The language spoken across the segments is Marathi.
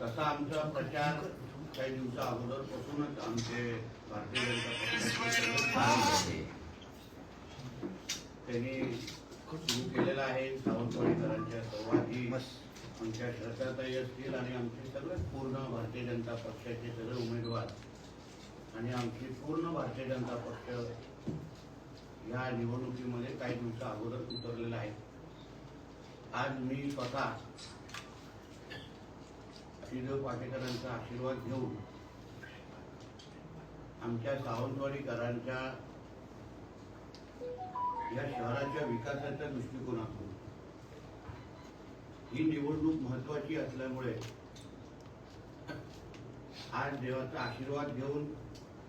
तसा आमचा प्रचार काही दिवसा अगोदरपासूनच आमचे भारतीय जनता पक्षाचे त्यांनी सुरू केलेला आहे. सावंतवाडीकरांच्या संवादी आमच्या श्रद्धाताई असतील आणि आमचे सगळे पूर्ण भारतीय जनता पक्षाचे सगळे उमेदवार आणि आमची पूर्ण भारतीय जनता पक्ष या निवडणुकीमध्ये काही दिवसा अगोदर उतरलेला आहे. आज मी स्वतः श्रीदेव पाटेकरांचा आशीर्वाद घेऊन आमच्या सावंतवाडीकरांच्या या शहराच्या विकासाच्या दृष्टिकोनातून ही निवडणूक महत्वाची असल्यामुळे आज देवाचा आशीर्वाद घेऊन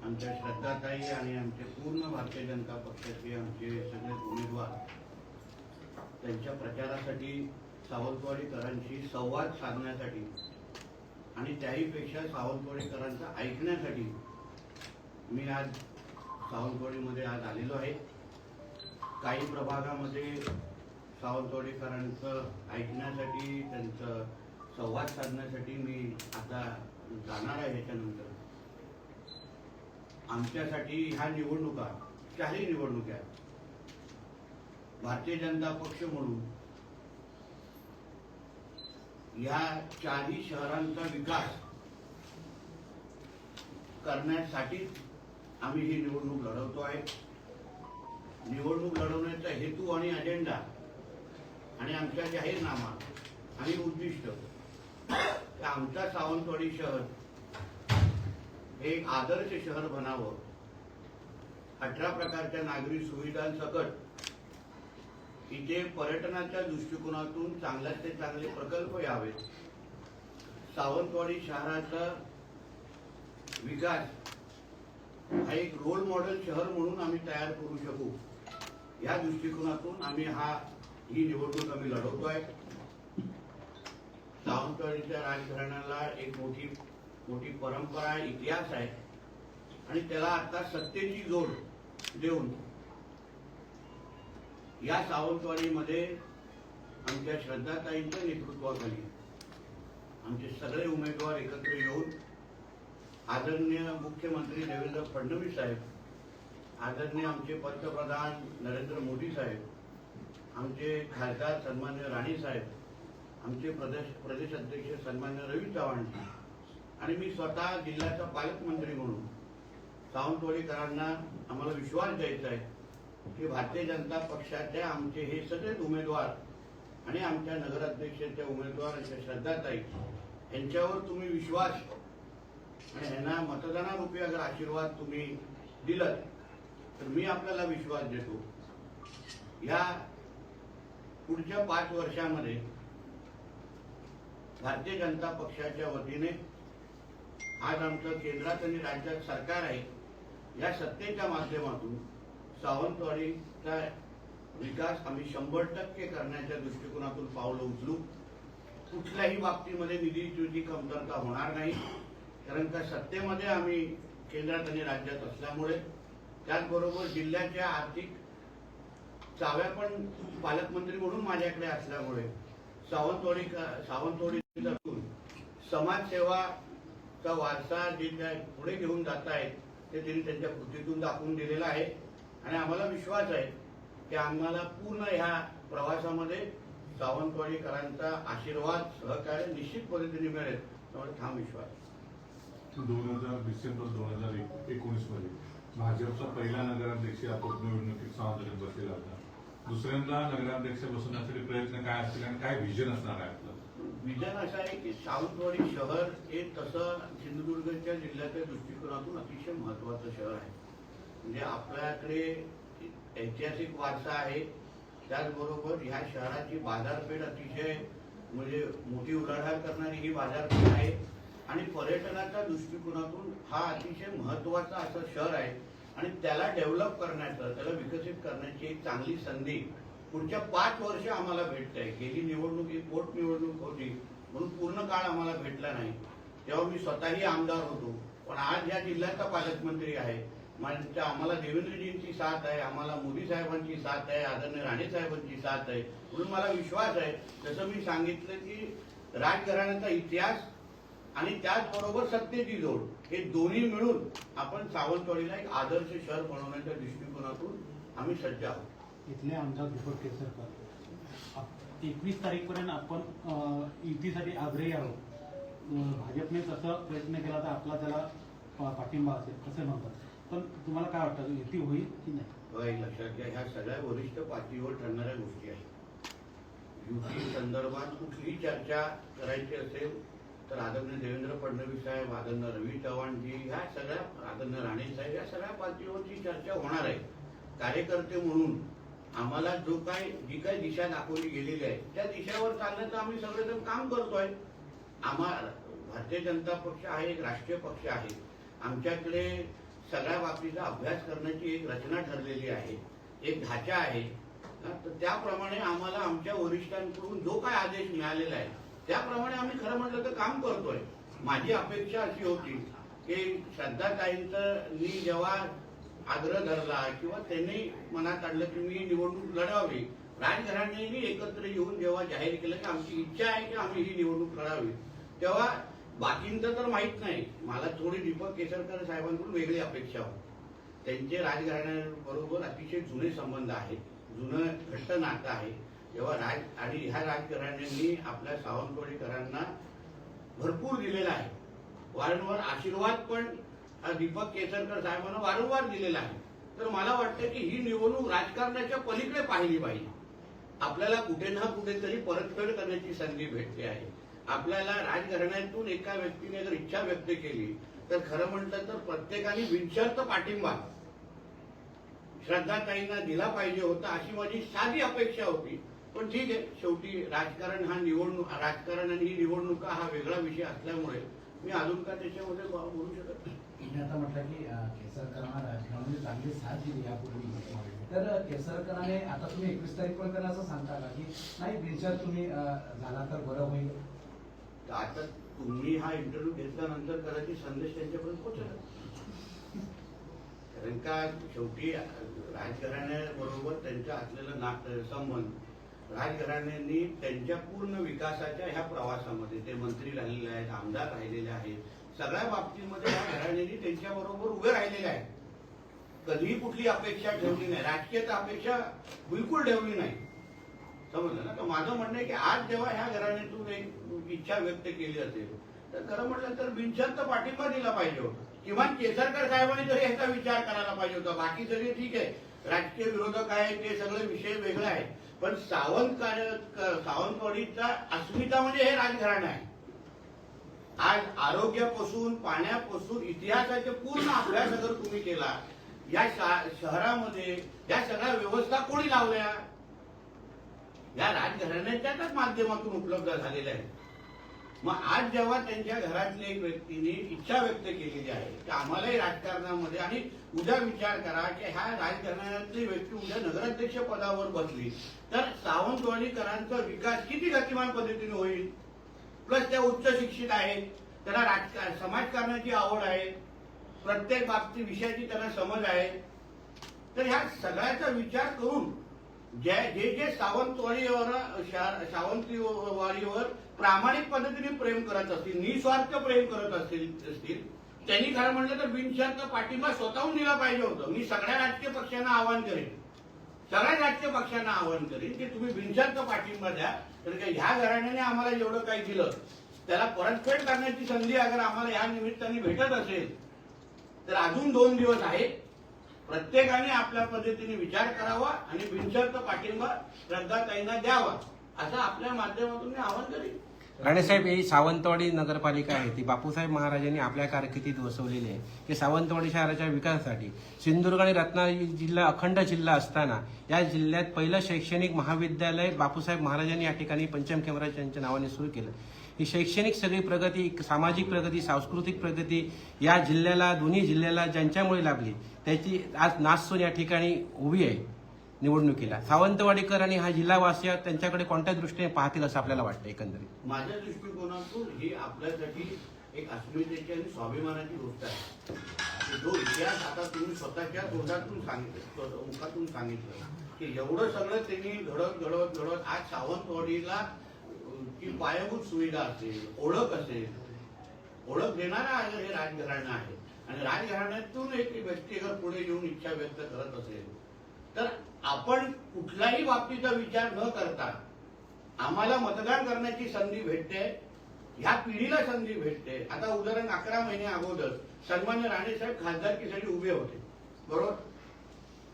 आमच्या श्रद्धाताई आणि आमचे पूर्ण भारतीय जनता पक्षाचे आमचे सगळे उमेदवार त्यांच्या प्रचारासाठी सावंतवाडीकरांशी संवाद साधण्यासाठी आणि त्याहीपेक्षा सावंतवाडीकरांचं ऐकण्यासाठी मी आज सावंतवाडीमध्ये आज आलेलो आहे. काही प्रभागामध्ये सावंतवाडीकरांचं ऐकण्यासाठी त्यांचं संवाद साधण्यासाठी मी आता जाणार आहे ह्याच्यानंतर आमच्यासाठी ह्या निवडणुका चारही निवडणुका भारतीय जनता पक्ष म्हणून या चारही शहरांचा विकास करण्यासाठी आम्ही ही निवडणूक लढवतो आहे. निवडणूक लढवण्याचा हेतू आणि अजेंडा आणि आमच्या जाहीरनामा आणि उद्दिष्ट आमचा सावंतवाडी शहर हे एक आदर्श शहर बनावं. अठरा प्रकारच्या नागरी सुविधांसकट इथे पर्यटनाच्या दृष्टिकोनातून चांगल्यात ते चांगले प्रकल्प यावेत. सावंतवाडी शहराचा विकास हा एक रोल मॉडेल शहर म्हणून आम्ही तयार करू शकू. या दृष्टिकोनातून आम्ही हा ही निवडणूक आम्ही लढवतोय. सावंतवाडीच्या राजघराण्याला एक मोठी मोठी परंपरा इतिहास आहे. आणि त्याला आता सत्तेची जोड देऊन या सावंतवाडीमध्ये आमच्या श्रद्धाताईंच्या नेतृत्वाखाली आमचे सगळे उमेदवार एकत्र येऊन आदरणीय मुख्यमंत्री देवेंद्र फडणवीस साहेब आदरणीय आमचे पंतप्रधान नरेंद्र मोदी साहेब आमचे खासदार सन्मान्य राणे साहेब आमचे प्रदेश प्रदेश अध्यक्ष सन्मान्य रवी चव्हाण आणि मी स्वतः जिल्ह्याचा पालकमंत्री म्हणून सावंतवाडीकरांना आम्हाला विश्वास द्यायचा आहे. की भारतीय जनता पक्षाचे आमचे हे सगळेच उमेदवार आणि आमच्या नगराध्यक्षाच्या उमेदवार अशा श्रद्धाताई यांच्यावर तुम्ही विश्वास आणि यांना मतदानारूपी अगर आशीर्वाद तुम्ही दिलात तर मी आपल्याला विश्वास देतो. या पुढच्या पाच वर्षामध्ये भारतीय जनता पक्षाच्या वतीने आज आमचं केंद्रात आणि राज्यात सरकार आहे या सत्तेच्या माध्यमातून सावंतवाडीचा विकास आम्ही शंभर टक्के करण्याच्या दृष्टिकोनातून पावलं उचलू. कुठल्याही बाबतीमध्ये निधीची कमतरता होणार नाही. कारण का सत्तेमध्ये आम्ही केंद्रात आणि राज्यात असल्यामुळे त्याचबरोबर जिल्ह्याच्या आर्थिक चाव्या पण पालकमंत्री म्हणून माझ्याकडे असल्यामुळे सावंतवाडी सावंतवाडी समाजसेवाचा वारसा जे त्या पुढे घेऊन जात आहेत ते त्यांनी त्यांच्या कृतीतून दाखवून दिलेला आहे. आणि आम्हाला विश्वास आहे की आम्हाला पूर्ण ह्या प्रवासामध्ये सावंतवाडीकरांचा आशीर्वाद सहकार्य निश्चित पद्धतीने मिळेल. त्यामुळे ठाम विश्वास. दोन हजार डिसेंबर दोन हजार एकोणीसमध्ये भाजपचा पहिला नगराध्यक्ष या पोटनिवडणुकीत सावंतवाडीत बसलेला होता. दुसऱ्यांदा नगराध्यक्ष बसवण्यासाठी प्रयत्न काय असतील आणि काय व्हिजन असणार आहे आपलं? विजन असं आहे की सावंतवाडी शहर हे तसं सिंधुदुर्गच्या जिल्ह्याच्या दृष्टिकोनातून अतिशय महत्वाचं शहर आहे. म्हणजे आपल्याकडे ऐतिहासिक वारसा आहे. त्याचबरोबर ह्या शहराची बाजारपेठ अतिशय म्हणजे मोठी उलाढाल करणारी ही बाजारपेठ आहे. आणि पर्यटनाच्या दृष्टिकोनातून हा अतिशय महत्त्वाचा असं शहर आहे. आणि त्याला डेव्हलप करण्याचं त्याला विकसित करण्याची एक चांगली संधी पुढच्या पाच वर्ष आम्हाला भेटत आहे गेली निवडणूक ही पोटनिवडणूक होती. म्हणून पूर्ण काळ आम्हाला भेटला नाही. तेव्हा मी स्वतःही आमदार होतो. पण आज या जिल्ह्याचा पालकमंत्री आहे. म्हणजे आम्हाला देवेंद्रजींची साथ आहे आम्हाला मोदी साहेबांची साथ आहे आदरणीय राणे साहेबांची साथ आहे म्हणून मला विश्वास आहे. जसं मी सांगितलं की राजघराण्याचा इतिहास आणि त्याचबरोबर सत्तेची जोड हे दोन्ही मिळून आपण सावंतवाडीला एक आदर्श शहर बनवण्याच्या दृष्टिकोनातून आम्ही सज्ज आहोत. इथले आमदार दीपक केसरकर. एकवीस तारीखपर्यंत आपण युतीसाठी आग्रही आहोत. भाजपने तसं प्रयत्न केला तर आपला त्याला पाठिंबा असेल असं म्हणतात. तुम्हाला काय वाटतं युती होईल की नाही? एक लक्षात घ्या ह्या सगळ्या वरिष्ठ पातळीवर ठरणाऱ्या गोष्टी आहेत. युती संदर्भात कुठली चर्चा करायची असेल तर आदरणीय देवेंद्र फडणवीस साहेब आदरणीय रवी चव्हाणजी ह्या सगळ्या आदरणीय राणे साहेब या सगळ्या पातळीवरची चर्चा होणार आहे. कार्यकर्ते म्हणून आम्हाला जो काय जी काही दिशा दाखवली गेलेली आहे त्या दिशेवर चालण्याचं आम्ही सगळेजण काम करतोय. आम्हा भारतीय जनता पक्ष हा एक राष्ट्रीय पक्ष आहे. आमच्याकडे सगळ्या बाबतीचा अभ्यास करण्याची एक रचना ठरलेली आहे एक ढाचा आहे. तर त्याप्रमाणे आम्हाला आमच्या वरिष्ठांकडून जो काय आदेश मिळालेला आहे त्याप्रमाणे आम्ही खरं म्हटलं तर काम करतोय. माझी अपेक्षा अशी होती की श्रद्धाताईंनी जेव्हा आग्रह धरला किंवा त्यांनी मनात आणलं की मी निवडणूक लढावी राजघराण्यांनी एकत्र येऊन जेव्हा जाहीर केलं की आमची इच्छा आहे की आम्ही ही निवडणूक लढावी तेव्हा बाकींचं तर माहीत नाही. मला थोडी दीपक केसरकर साहेबांकडून वेगळी अपेक्षा होती. त्यांचे राजघराण्याबरोबर अतिशय जुने संबंध आहेत. जुनं घट्ट नातं आहे. जेव्हा राज आणि ह्या राजघराण्यांनी आपल्या सावंतवाडीकरांना भरपूर दिलेला आहे. वारंवार आशीर्वाद पण हा दीपक केसरकर साहेबांना वारंवार दिलेला आहे. तर मला वाटतं की ही निवडणूक राजकारणाच्या पलीकडे पाहिली पाहिजे. आपल्याला कुठे ना कुठेतरी परतफेड करण्याची संधी भेटते आहे. आपल्याला राजघराण्यातून एका व्यक्तीने जर इच्छा व्यक्त केली तर खरं म्हटलं तर प्रत्येकाने विनशर्त पाठिंबा श्रद्धाताईंना दिला पाहिजे होता अशी माझी साधी अपेक्षा होती. पण ठीक आहे शेवटी राजकारण हा निवडणूक राजकारण आणि ही निवडणुका हा वेगळा विषय असल्यामुळे मी अजून का त्याच्यामध्ये बोलू शकत नाही. आता म्हटलं की केसरकरांना राजकारणाने चांगली साथ दिली यापूर्वी तर केसरकरांनी आता तुम्ही एकवीस तारीख पर्यंत असं सांगता का की नाही बिनशर तुम्ही झाला तर बरं होईल तर आता तुम्ही हा इंटरव्ह्यू घेतल्यानंतर कदाचित संदेश त्यांच्यापर्यंत पोहोचला. कारण का शेवटी राजघराण्याबरोबर त्यांच्या असलेलं नातं संबंध राजघराण्यांनी त्यांच्या पूर्ण विकासाच्या ह्या प्रवासामध्ये ते मंत्री राहिलेले आहेत आमदार राहिलेले आहेत सगळ्या बाबतीमध्ये या घराण्यांनी त्यांच्याबरोबर उभे राहिलेले आहेत. कधीही कुठली अपेक्षा ठेवली नाही. राजकीय अपेक्षा बिलकुल ठेवली नाही. समजलं ना? तर माझं म्हणणं आहे की आज जेव्हा ह्या घराण्यातून एक इच्छा व्यक्त केली असेल तर खरं म्हटलं तर बिनशर्त पाठिंबा दिला पाहिजे होता. किमान केसरकर साहेबांनी तरी ह्याचा विचार करायला पाहिजे होता. बाकी सगळे ठीक आहे. राजकीय विरोधक आहे ते सगळे विषय वेगळे आहेत. पण सावंत सावंतवाडीचा अस्मिता म्हणजे हे राजघराणं आहे. आज आरोग्यापासून पाण्यापासून इतिहासाचे पूर्ण अभ्यास अगर तुम्ही केला या शहरामध्ये या सगळ्या व्यवस्था कोणी लावल्या? या राजघराण्याच्याच माध्यमातून उपलब्ध झालेल्या आहेत. मग आज जेव्हा त्यांच्या घरातल्या एक व्यक्तीने इच्छा व्यक्त केलेली आहे की आम्हालाही राजकारणामध्ये आणि उद्या विचार करा की ह्या राजकारणातली व्यक्ती उद्या नगराध्यक्ष पदावर बसली तर सावंतवाडीकरांचा विकास किती गतिमान पद्धतीने होईल? प्लस त्या उच्च शिक्षित आहेत त्यांना राजकारण समाजकारणाची आवड आहे प्रत्येक बाबती विषयाची त्यांना समज आहे. तर ह्या सगळ्याचा विचार करून जे जे जे सावंतवाडीवर सावंतवाडीवर प्रामाणिक पद्धतीने प्रेम करत असतील निस्वार्थ प्रेम करत असतील असतील त्यांनी खरं म्हटलं तर बिनशर्त पाठिंबा स्वतःहून दिला पाहिजे होतं. मी सगळ्या राजकीय पक्षांना आवाहन करेन. सगळ्या राजकीय पक्षांना आवाहन करेन की तुम्ही बिनशर्त पाठिंबा द्या. तर काय ह्या घराण्याने आम्हाला जेवढं काही दिलं त्याला परतफेड करण्याची संधी अगर आम्हाला या निमित्ताने भेटत असेल तर अजून दोन दिवस आहेत. प्रत्येकाने आपल्या पद्धतीने विचार करावा आणि बिनशर्त पाठिंबा श्रद्धाताईंना द्यावा असं आपल्या माध्यमातून मी आवाहन करेन. राणेसाहेब ही सावंतवाडी नगरपालिका आहे. ती बापूसाहेब महाराजांनी आपल्या कारकिर्दीत वसवलेली आहे. की सावंतवाडी शहराच्या विकासासाठी सिंधुदुर्ग आणि रत्नागिरी जिल्हा अखंड जिल्हा असताना या जिल्ह्यात पहिलं शैक्षणिक महाविद्यालय बापूसाहेब महाराजांनी या ठिकाणी पंचम खेमराज यांच्या नावाने सुरू केलं. ही शैक्षणिक सगळी प्रगती सामाजिक प्रगती सांस्कृतिक प्रगती या जिल्ह्याला दोन्ही जिल्ह्याला ज्यांच्यामुळे लाभली त्याची आज नाचसून या ठिकाणी उभी आहे निवडणुकीला. सावंतवाडीकर आणि हा जिल्हावासी त्यांच्याकडे कोणत्या दृष्टीने पाहतील असं आपल्याला वाटतं एकंदरीत? माझ्या दृष्टिकोनातून ही आपल्यासाठी एक अस्मितेची आणि स्वाभिमानाची गोष्ट आहे. जो इतिहास आता तुम्ही स्वतःच्या तोंडातून सांगितलं मुखातून सांगितलं की एवढं सगळं त्यांनी घडत घडवत घडवत आज सावंतवाडीला की पायाभूत सुविधा असेल ओळख असेल ओळख देणारा हे राजघराणं आहे. आणि राजघराण्यातून एक व्यक्ती जर पुढे येऊन इच्छा व्यक्त करत असेल तर आपण कुठल्याही बाबतीचा विचार न करता आम्हाला मतदान करण्याची संधी भेटते ह्या पिढीला संधी भेटते. आता उदाहरण अकरा महिने अगोदर सन्मान्य राणेसाहेब खासदारकीसाठी उभे होते. बरोबर?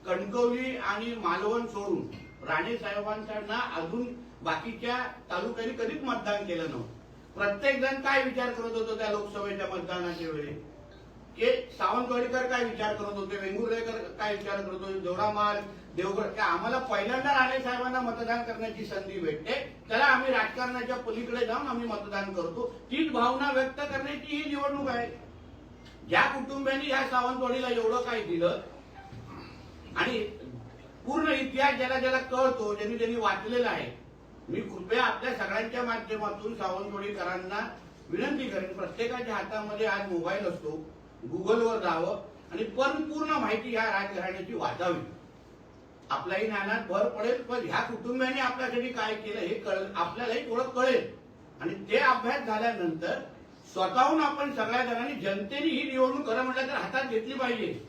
कणकवली आणि मालवण सोडून राणे साहेबांना अजून बाकीच्या तालुक्यांनी कधीच मतदान केलं नव्हतं. प्रत्येक जण काय विचार करत होतो त्या लोकसभेच्या मतदानाच्या वेळी? की सावंतवाडीकर काय विचार करत होते? वेंगुर्लेकर काय विचार करत होते? दोडामाल देवगड की आम्हाला पहिल्यांदा राणे साहेबांना मतदान करण्याची संधी भेटते. त्याला आम्ही राजकारणाच्या पलीकडे जाऊन आम्ही मतदान करतो. तीच भावना व्यक्त करण्याची ही निवडणूक आहे. ज्या कुटुंबियांनी ह्या सावंतवाडीला एवढं काय दिलं आणि पूर्ण इतिहास ज्याला ज्याला कळतो ज्यांनी ज्यांनी वाचलेला आहे मी कृपया आपल्या सगळ्यांच्या माध्यमातून सावंतवाडीकरांना विनंती करेन प्रत्येकाच्या हातामध्ये आज मोबाईल असतो गुगलवर जावं आणि परिपूर्ण माहिती ह्या राजघराण्याची वाचावी. आपल्याही ज्ञानात भर पडेल पण ह्या कुटुंबियांनी आपल्यासाठी काय केलं हे कळेल आपल्यालाही थोडं कळेल. आणि ते अभ्यास झाल्यानंतर स्वतःहून आपण सगळ्या जणांनी जनतेने ही निवडणूक खरं म्हटलं तर हातात घेतली पाहिजे.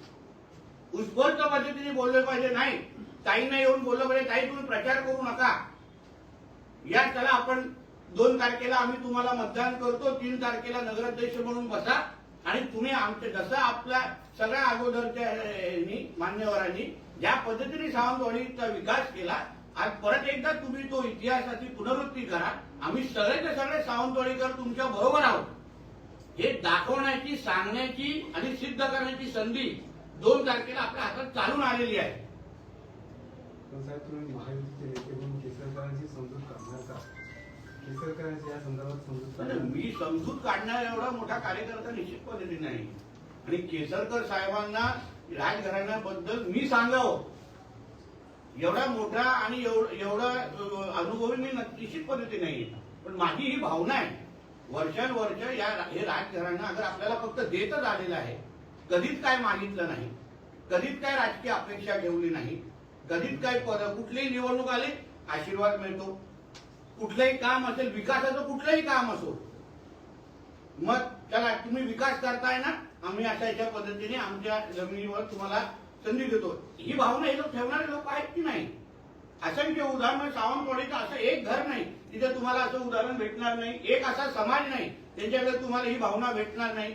उत्स्फूर्त पद्धतीने बोलले पाहिजे नाही. ताईंना येऊन बोललं पाहिजे ताई तुम्ही प्रचार करू नका. या चला आपण दोन तारखेला आम्ही तुम्हाला मतदान करतो तीन तारखेला नगराध्यक्ष म्हणून बसा आणि तुम्ही आमचे जसं आपल्या सगळ्या अगोदरच्या मान्यवरांनी ज्या पद्धतीने सावंतवाडीचा विकास केला आज परत एकदा तुम्ही तो इतिहासाची पुनरुत्ती करा. आम्ही सगळेचे सगळे सावंतवाडीकर तुमच्या बरोबर आहोत. हे दाखवण्याची सांगण्याची आणि सिद्ध करण्याची संधी दोन तारखेला आपल्या हातात चालून आलेली आहे. या संदर्भात समजूत मी समजूत काढणारा एवढा मोठा कार्यकर्ता निश्चित पद्धतीने नाही. आणि केसरकर साहेबांना राजघराण्याबद्दल मी सांगावं. एवढा मोठा आणि एवढ- अनुभवी मी न- निश्चित पद्धतीने नाही. पण माझी ही भावना आहे. वर्षानुवर्ष या हे राजघराणं अगर आपल्याला फक्त देतच आलेलं आहे कधीच काय मागितलं नाही कधीच काय राजकीय अपेक्षा ठेवली नाही कधीच काय पद कुठलीही निवडणूक आली आशीर्वाद मिळतो. कुठलंही काम असेल विकासाचं कुठलंही काम असो मग चला तुम्ही विकास करताय ना आम्ही अशा याच्या पद्धतीने आमच्या जमिनीवर तुम्हाला संधी देतो. ही भावना हे लोक ठेवणारे लोक आहेत की नाही? असंख्य उदाहरण सावंतवाडीचं असं एक घर नाही तिथे तुम्हाला असं उदाहरण भेटणार नाही. एक असा समाज नाही त्यांच्याकडे तुम्हाला ही भावना भेटणार नाही.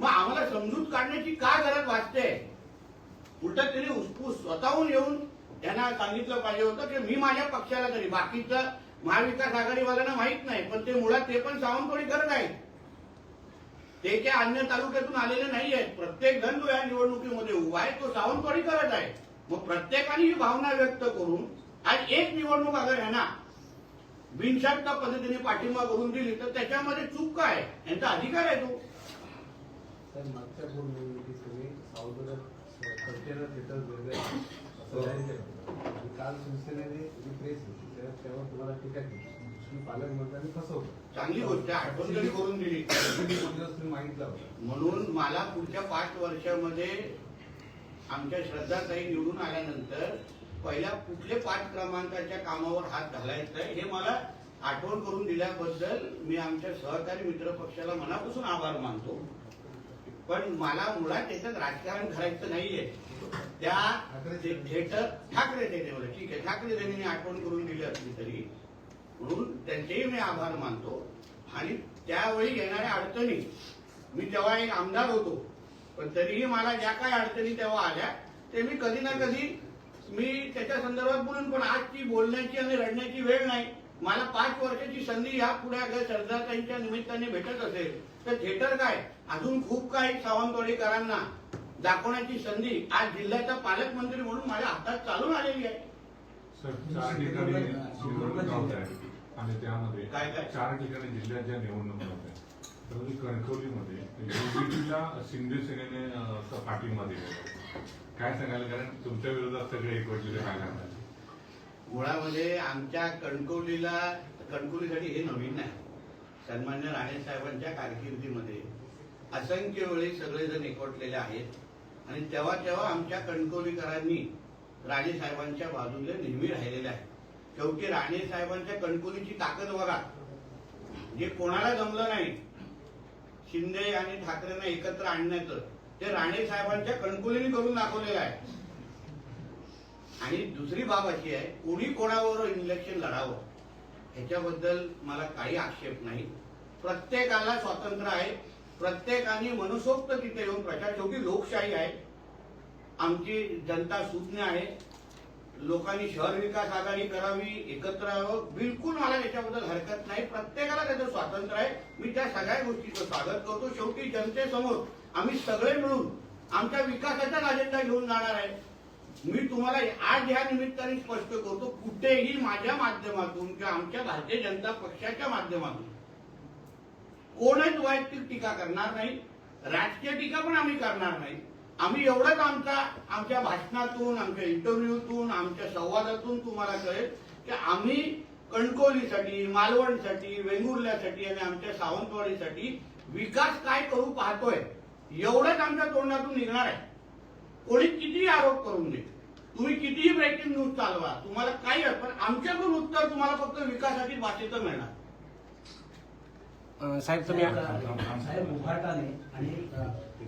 मग आम्हाला समजूत काढण्याची का गरज वाटते उलट त्यांनी उत्स्फूर्त स्वतःहून येऊन त्यांना सांगितलं पाहिजे होतं की मी माझ्या पक्षाला तरी बाकीचं महाविकास आघाडीवाल्यांना माहीत नाही पण ते मुळात ते पण सावंतवाडी करत आहेत. ते काय अन्य तालुक्यातून आलेले नाही आहेत. प्रत्येक जण जो या निवडणुकीमध्ये उभा आहे तो सावंतवाडी करत आहे. मग प्रत्येकाने ही भावना व्यक्त करून आज एक निवडणूक अगर ह्यांना बिनशर्त पद्धतीने पाठिंबा करून दिली तर त्याच्यामध्ये चूक काय यांचा अधिकार आहे तो. मागच्या दोन निवडणुकीत तुम्ही सावधून कंटेनर थिएटर असं केलं शिवसेनेने जी प्रेस होती त्यावर तुम्हाला टीका केली. तुम्ही पालकमंत्र्यांनी फसवलं. चांगली गोष्ट आहे. आठवण तरी करून दिली? तुम्ही मागितला होता? म्हणून मला पुढच्या पाच वर्षामध्ये आमच्या श्रद्धाताई निवडून आल्यानंतर पहिल्या कुठल्या पाच क्रमांकाच्या कामावर हात घालायचा आहे हे मला आठवण करून दिल्याबद्दल मी आमच्या सहकारी मित्र पक्षाला मनापासून आभार मानतो. पण मला मुळात त्याच्यात राजकारण करायचं नाहीये. त्या ते थिएटर ठाकरे थिएटरमध्ये ठीक आहे ठाकरे देण्याने आठवण करून दिली असली तरी. म्हणून त्यांचेही मी आभार मानतो. आणि त्यावेळी येणाऱ्या अडचणी मी तेव्हा एक आमदार होतो. पण तरीही मला ज्या काही अडचणी तेव्हा आल्या ते मी कधी ना कधी मी त्याच्या संदर्भात बोलून पण आजची बोलण्याची आणि रडण्याची वेळ नाही. मला पाच वर्षाची संधी ह्या पुढे अगर सरदारताईंच्या निमित्ताने भेटत असेल तर थिएटर काय? अजून खूप काही सावंतवाडीकरांना दाखवण्याची संधी आज जिल्ह्याचा पालकमंत्री म्हणून माझ्या हातात चालून आलेली आहे. सर चार ठिकाणी निवडणूक होत आहे आणि त्यामध्ये काय काय? चार ठिकाणी जिल्ह्यात ज्या निवडणूक होत आहे तर कणकवलीमध्ये युपीला शिंदे सेनेने पाठिंबा दिलेला काय सांगाल कारण तुमच्या विरोधात सगळे एकवटलेले काय करतात मुळामध्ये आमच्या कणकवलीला कणकवलीसाठी हे नवीन नाही. सन्मान्य राणे साहेबांच्या कारकिर्दीमध्ये असंख्य वेळी सगळेजण एकवटलेले आहेत. आणि तेव्हा तेव्हा आमच्या कणकवलीकरांनी राणे साहेबांच्या बाजूने नेहमी राहिलेले आहे शेवटी राणे साहेबांच्या कणकोलीची ताकद बघा. जे कोणाला जमलं नाही शिंदे आणि ठाकरेंना एकत्र आणण्याचं ते राणे साहेबांच्या कणकोलीने करून दाखवलेलं आहे. आणि दुसरी बाब अशी आहे कोणी कोणावर इलेक्शन लढावं ह्याच्याबद्दल मला काही आक्षेप नाही. प्रत्येकाला स्वातंत्र्य आहे. प्रत्येकाने मनसोक्त तिथे येऊन प्रचार शेवटी लोकशाही आहे. आमची जनता सुज्ञ आहे. लोकांनी शहर विकास आघाडी करावी एकत्र यावं बिलकुल मला याच्याबद्दल हरकत नाही. प्रत्येकाला त्याचं स्वातंत्र्य आहे. मी त्या सगळ्या गोष्टीचं स्वागत करतो. शेवटी जनतेसमोर आम्ही सगळे मिळून आमच्या विकासाचाच अजेंडा घेऊन जाणार आहे. मी तुम्हाला आज या निमित्ताने स्पष्ट करतो कुठेही माझ्या माध्यमातून किंवा आमच्या भारतीय जनता पक्षाच्या माध्यमातून कोणच वैयक्तिक टीका करणार नाही. राजकीय टीका पण आम्ही करणार नाही. आम्ही एवढंच आमचा आमच्या भाषणातून आमच्या इंटरव्ह्यूतून आमच्या संवादातून तुम्हाला कळेल की आम्ही कणकोलीसाठी मालवणसाठी वेंगुर्ल्यासाठी आणि आमच्या सावंतवाडीसाठी विकास काय करू पाहतोय एवढंच आमच्या तोंडातून निघणार आहे. कोणी कितीही आरोप करून दे तुम्ही कितीही ब्रेकिंग न्यूज चालवा तुम्हाला काही पण आमच्याकडून उत्तर तुम्हाला फक्त विकासाची भाषेचं मिळणार. साहेब तुम्ही साहेब उभाटाने आणि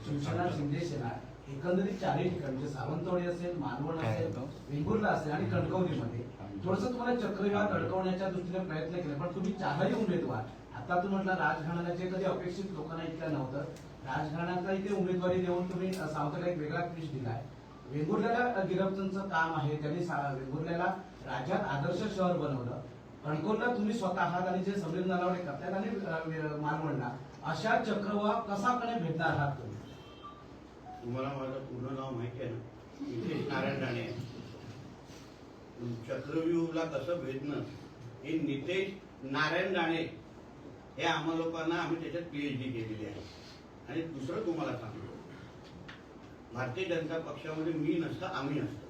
शिवसेना शिंदे सेना एकंदरीत चारही ठिकाणी म्हणजे सावंतवाडी असेल मालवण असेल? वेंगुर्ला असेल आणि कणकवलीमध्ये. थोडस तुम्हाला चक्रव्यूहात अडकवण्याच्या दृष्टीने प्रयत्न केले पण तुम्ही चारही उमेदवार आता तुम्ही म्हटलं राजघराण्याचे कधी अपेक्षित लोकांना इथलं नव्हतं राजघराण्याचा इथे उमेदवारी देऊन तुम्ही अ, सावंतवाडीला एक वेगळा क्विश दिलाय. वेंगुर्ल्याला गिरफ्तांचं काम आहे त्यांनी वेंगुर्ल्याला राज्यात आदर्श शहर बनवलं. कणकोलला तुम्ही स्वतः आहात आणि जे समीर नलावडे करतायत आणि अ, वे- मालवणला अशा चक्रवाह कसापणे भेटणार आहात तुम्ही? तुम्हाला माझं पूर्ण नाव माहिती आहे ना? नितेश नारायण राणे चक्रव्यूहला कसं भेटणं? हे नितेश नारायण राणे हे आम्हा लोकांना आम्ही त्याच्यात पीएचडी केलेली आहे. आणि दुसरं तुम्हाला सांगतो. भारतीय जनता पक्षामध्ये मी नसतं आम्ही नसतो.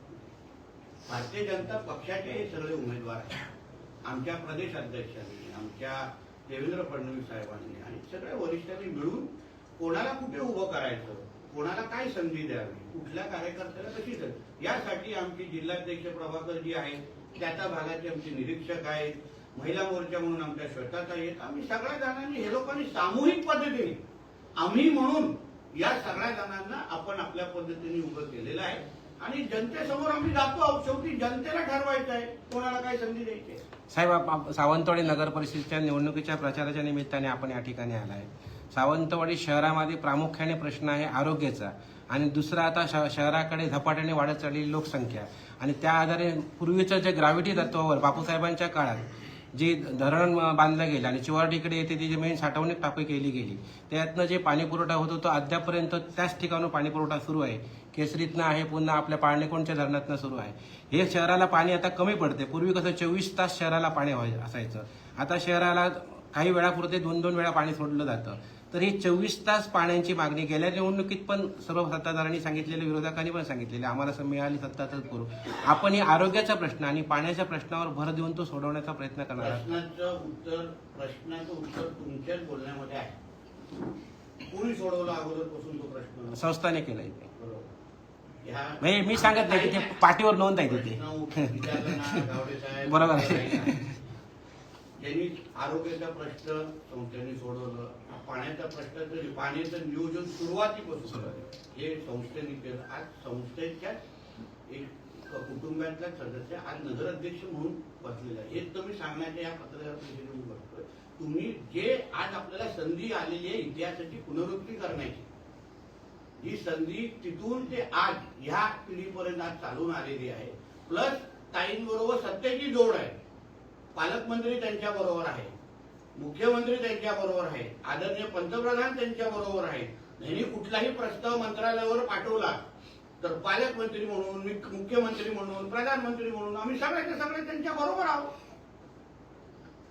भारतीय जनता पक्षाचे हे सगळे उमेदवार आहेत. आमच्या प्रदेश अध्यक्षांनी आमच्या देवेंद्र फडणवीस साहेबांनी आणि सगळ्या वरिष्ठांनी मिळून कोणाला कुठे उभं करायचं कोणाला काय संधी द्यावी कुठल्या कार्यकर्त्याला कशी द्यावी यासाठी आमची जिल्हाध्यक्ष प्रभाकर जी आहेत त्या त्या भागाचे आमचे निरीक्षक आहेत महिला मोर्चा म्हणून आमच्या श्वेताताई आहेत आम्ही सगळ्या जणांनी हे लोकांनी सामूहिक पद्धतीने आम्ही म्हणून या सगळ्या जणांना आपण आपल्या पद्धतीने उभं केलेलं आहे आणि जनतेसमोर आम्ही जातो आहोत शेवटी जनतेला ठरवायचं आहे कोणाला काय संधी द्यायची आहे. साहेब सावंतवाडी नगर परिषदेच्या निवडणुकीच्या प्रचाराच्या निमित्ताने आपण या ठिकाणी आलाय. सावंतवाडी शहरामध्ये प्रामुख्याने प्रश्न आहे आरोग्याचा. आणि दुसरा आता शहराकडे झपाट्याने वाढत चाललेली लोकसंख्या. आणि त्या आधारे पूर्वीचं जे ग्रॅव्हिटी तत्वावर बापूसाहेबांच्या काळात जे धरण बांधलं गेलं आणि चिवारडीकडे येते ती जी मेन साठवणूक टाकी केली गेली त्यातनं जे पाणीपुरवठा होतो तो अद्यापर्यंत त्याच ठिकाणून पाणीपुरवठा सुरू आहे. केसरीतनं आहे पुन्हा आपल्या पाळणेकोणच्या धरणातनं सुरू आहे? हे शहराला पाणी आता कमी पडते पूर्वी कसं चोवीस तास शहराला पाणी असायचं. आता शहराला काही वेळापुरते दोन दोन वेळा पाणी सोडलं जातं. तर ही चोवीस तास पाण्याची मागणी गेल्या निवडणुकीत पण सर्व सत्ताधाऱ्यांनी सांगितलेले विरोधकांनी पण सांगितलेले आम्हाला मिळाली सत्ता तर करू. आपण ही आरोग्याचा प्रश्न आणि पाण्याच्या प्रश्नावर भर देऊन तो सोडवण्याचा प्रयत्न करणार प्रश्नाचं उत्तर प्रश्नाचं उत्तर तुमच्याच बोलण्यामध्ये आहे. कोणी सोडवला अगोदरपासून तो प्रश्न? संस्थाने केलं इथे म्हणजे मी सांगत नाही की ते पाठीवर नोंद आहे तिथे. बरोबर. आहे. त्यांनी आरोग्याचा प्रश्न संस्थेने सोडवलं. पाण्याचा प्रश्न तरी पाण्याचं नियोजन सुरुवातीपासून हे संस्थेने केलं. आज संस्थेच्या एक कुटुंबातला सदस्य आज नगराध्यक्ष म्हणून बसलेला आहे हेच तुम्ही सांगण्याच्या या पत्रकार परिषदेतून बघतोय तुम्ही जे आज आपल्याला संधी आलेली आहे इतिहासाची पुनरुक्ती करण्याची ही संधी तिथून ते आज ह्या पिढीपर्यंत आज चालून आलेली आहे. प्लस ताईंबरोबर सत्तेची जोड आहे. पालकमंत्री त्यांच्या बरोबर आहे. मुख्यमंत्री त्यांच्या बरोबर आहे. आदरणीय पंतप्रधान त्यांच्या बरोबर आहे. यांनी कुठलाही प्रस्ताव मंत्रालयावर पाठवला तर पालकमंत्री म्हणून मुख्यमंत्री म्हणून प्रधानमंत्री म्हणून आम्ही सगळ्याचे सगळे त्यांच्या बरोबर आहोत.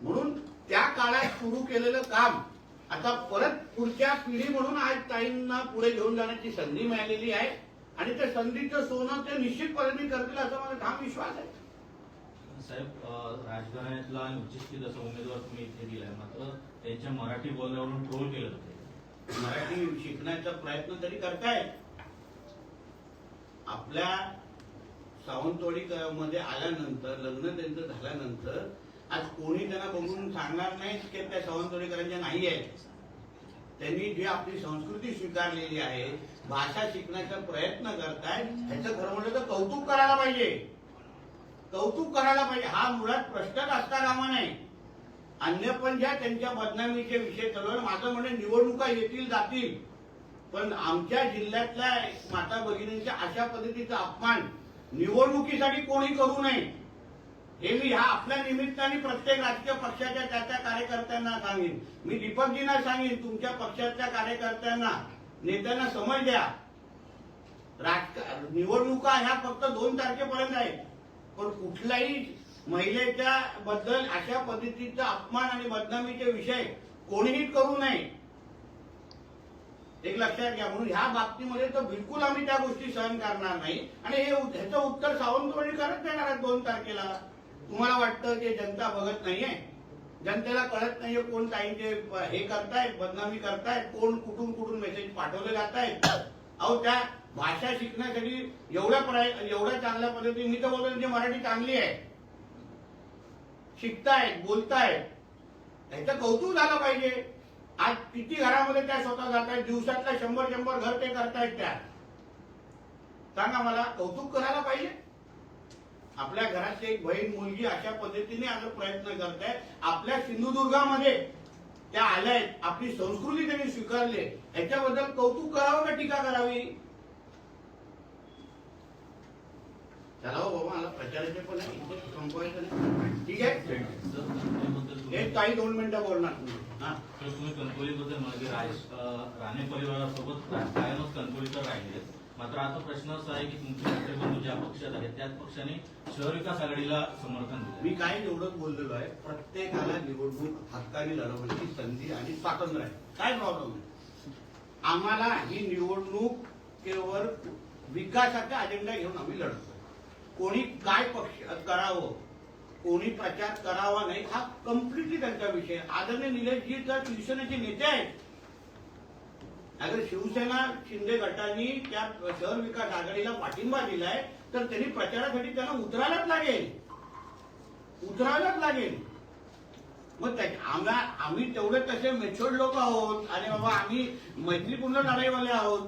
म्हणून त्या काळात सुरू केलेलं काम आता परत पुढच्या पिढी म्हणून आज ताईंना पुढे घेऊन जाण्याची संधी मिळालेली आहे. आणि त्या संधीचं सोनं ते निश्चितपणे करतील असा मला ठाम विश्वास आहे. साहेब राजघराण्यातला राजकारणातला असा उमेदवार तुम्ही इथे दिलाय. मात्र त्यांच्या मराठी बोलण्यावरून ट्रोल केलं जाते मराठी शिकण्याचा प्रयत्न तरी करतायत. आपल्या सावंतवाडी मध्ये आल्यानंतर लग्न त्यांचं झाल्यानंतर आज कोणी त्यांना बघून सांगणार नाही की त्या सावंतवाडीकरांच्या नाही आहेत. त्यांनी जी आपली संस्कृती स्वीकारलेली आहे भाषा शिकण्याचा प्रयत्न करतायत ह्याचं खरं म्हणलं तर कौतुक करायला पाहिजे. कौतुक करायला पाहिजे. हा मुळात प्रश्नच असता कामा नाही. अन्य पण ज्या त्यांच्या बदनामीचे विषय चालू माझं म्हणणं निवडणुका येतील जातील. पण आमच्या जिल्ह्यातल्या माता भगिनींच्या अशा पद्धतीचा अपमान निवडणुकीसाठी कोणी करू नये. हे मी ह्या आपल्या निमित्ताने प्रत्येक राजकीय पक्षाच्या त्या त्या कार्यकर्त्यांना सांगेन. मी दीपकजींना सांगेन तुमच्या पक्षातल्या कार्यकर्त्यांना नेत्यांना समज द्या. निवडणुका ह्या फक्त दोन तारखेपर्यंत आहेत. पण कुठल्याही महिलेच्या बद्दल अशा पद्धतीचा अपमान आणि बदनामीचे विषय कोणीही करू नये. एक लक्षात घ्या म्हणून ह्या बाबतीमध्ये तर बिलकुल आम्ही त्या गोष्टी सहन करणार नाही. आणि हे ह्याचं उत्तर सावंतवाडी करत देणार आहेत दोन तारखेला. तुम्हाला वाटतं की जनता बघत नाहीये? जनतेला कळत नाहीये कोण काहींचे हे करतायत बदनामी करतायत कोण कुठून कुठून मेसेज पाठवले जात आहेत अहो त्या भाषा शिकण्यासाठी एवढ्या एवढ्या चांगल्या पद्धतीने मी तर बोलतो मराठी चांगली आहे. शिकतायत बोलतायत. ह्याचं कौतुक झालं पाहिजे. आज किती घरामध्ये त्या स्वतः जात आहेत दिवसातल्या शंभर शंभर घर ते करतायत त्या. सांगा मला कौतुक करायला पाहिजे? आपल्या घरातली एक बहीण मुलगी अशा पद्धतीने आज प्रयत्न करतायत आपल्या सिंधुदुर्गामध्ये त्या आल्या आहेत आपली संस्कृती त्यांनी स्वीकारली याच्याबद्दल कौतुक करावं का टीका करावी? चला हो बाबा मला प्रचाराचे पण संपवायचं नाही. ठीक आहे? एक काही दोन मिनिटं बोलणार तुम्ही. तुम्ही कणकोलीबद्दल म्हणजे राणे परिवारासोबत कायमच कणकोलीकर राहिले मात्र आता प्रश्न असा आहे की तुमचे मित्रबंधू ज्या पक्षात आहेत त्याच पक्षाने शहर विकास आघाडीला समर्थन दिलं. मी काय एवढं बोललेलो आहे प्रत्येकाला निवडणूक हक्काने लढवण्याची संधी आणि स्वातंत्र्य आहे. काय प्रॉब्लेम आहे? आम्हाला ही निवडणूक केवळ विकासाचा अजेंडा घेऊन आम्ही लढतो. कोणी काय पक्ष करावं कोणी प्रचार करावा नाही हा कम्प्लिटली त्यांचा विषय आदरणीय निलेशजी तर शिवसेनेचे नेते आहेत. अगर शिवसेना शिंदे गटाने त्या शहर विकास आघाडीला पाठिंबा दिलाय तर त्यांनी प्रचारासाठी त्यांना उतरायलाच लागेल. उतरायलाच लागेल. मग त्या- आम्हा आम्ही तेवढे तसे मेच्युअर्ड लोक आहोत आणि बाबा आम्ही मैत्रीपूर्ण लढाईवाले आहोत.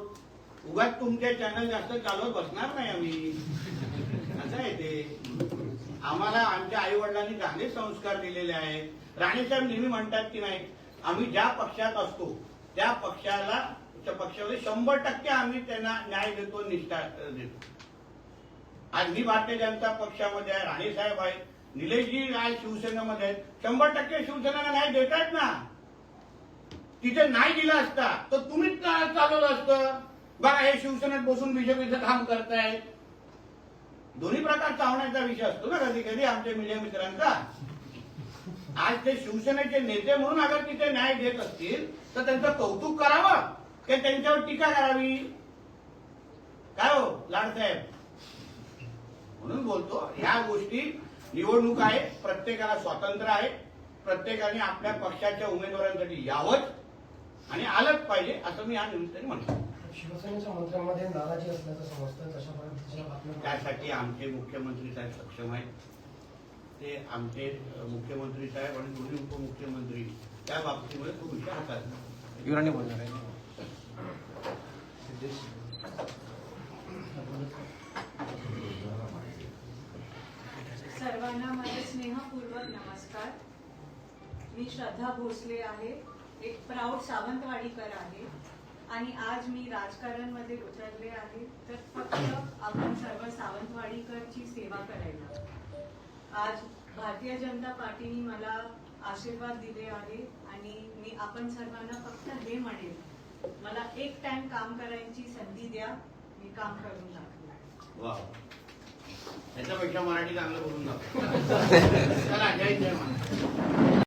उगाच तुमचे चॅनल जास्त चालवत बसणार नाही आम्ही. असं आहे ते? आम्हाला आमच्या आई वडिलांनी चांगले संस्कार दिलेले आहेत. राणेसाहेब नेहमी म्हणतात की नाही आम्ही ज्या पक्षात असतो त्या पक्षाला पक्षामध्ये शंभर टक्के आम्ही त्यांना न्याय देतो निष्ठा देतो. आज मी भारतीय जनता पक्षामध्ये आहे राणेसाहेब आहेत निलेशजी आज शिवसेनेमध्ये आहेत. शंभर टक्के शिवसेनेला न्याय देतात ना. तिथे नाही दिला असता तर तुम्हीच चालवलं असतं? बघा हे शिवसेनेत बसून बीजेपीचं काम करतायत. दोन्ही प्रकार चावण्याचा विषय असतो ना कधी कधी आमच्या मीडिया मित्रांचा. आज ते शिवसेनेचे नेते म्हणून अगर तिथे न्याय देत असतील तर त्यांचं कौतुक करावं. की त्यांच्यावर टीका करावी. काय हो लाडसाहेब म्हणून बोलतो ह्या गोष्टी निवडणूक आहे प्रत्येकाला स्वातंत्र्य आहे प्रत्येकाने आपल्या पक्षाच्या उमेदवारांसाठी यावंच आणि आलंच पाहिजे असं मी या निमित्ताने म्हणतो. शिवसेनेच्या मंत्र्यांमध्ये नाराजी असल्याचं समजतं तशा पद्धतीच्या बातम्या त्यासाठी आमचे मुख्यमंत्री साहेब सक्षम आहेत. ते आमचे मुख्यमंत्री साहेब आणि दोन्ही उपमुख्यमंत्री त्या बाबतीमध्ये तो विषय हाताळतात युवरांनी बोलणार आहे. सर्वांना माझे स्नेहपूर्वक नमस्कार. मी श्रद्धा भोसले आहे. एक प्राऊड सावंतवाडीकर आहे. आणि आज मी राजकारणमध्ये उतरले आहे. तर फक्त आपण सर्व सावंतवाडीकरची सेवा करायला. आज भारतीय जनता पार्टीने मला आशीर्वाद दिले आहे. आणि मी आपण सर्वांना फक्त हे म्हणेल मला एक टाइम काम करायची संधी द्या मी काम करून वा याच्यापेक्षा मराठी चांगलं बोलून दाखव. चला जय जय महाराज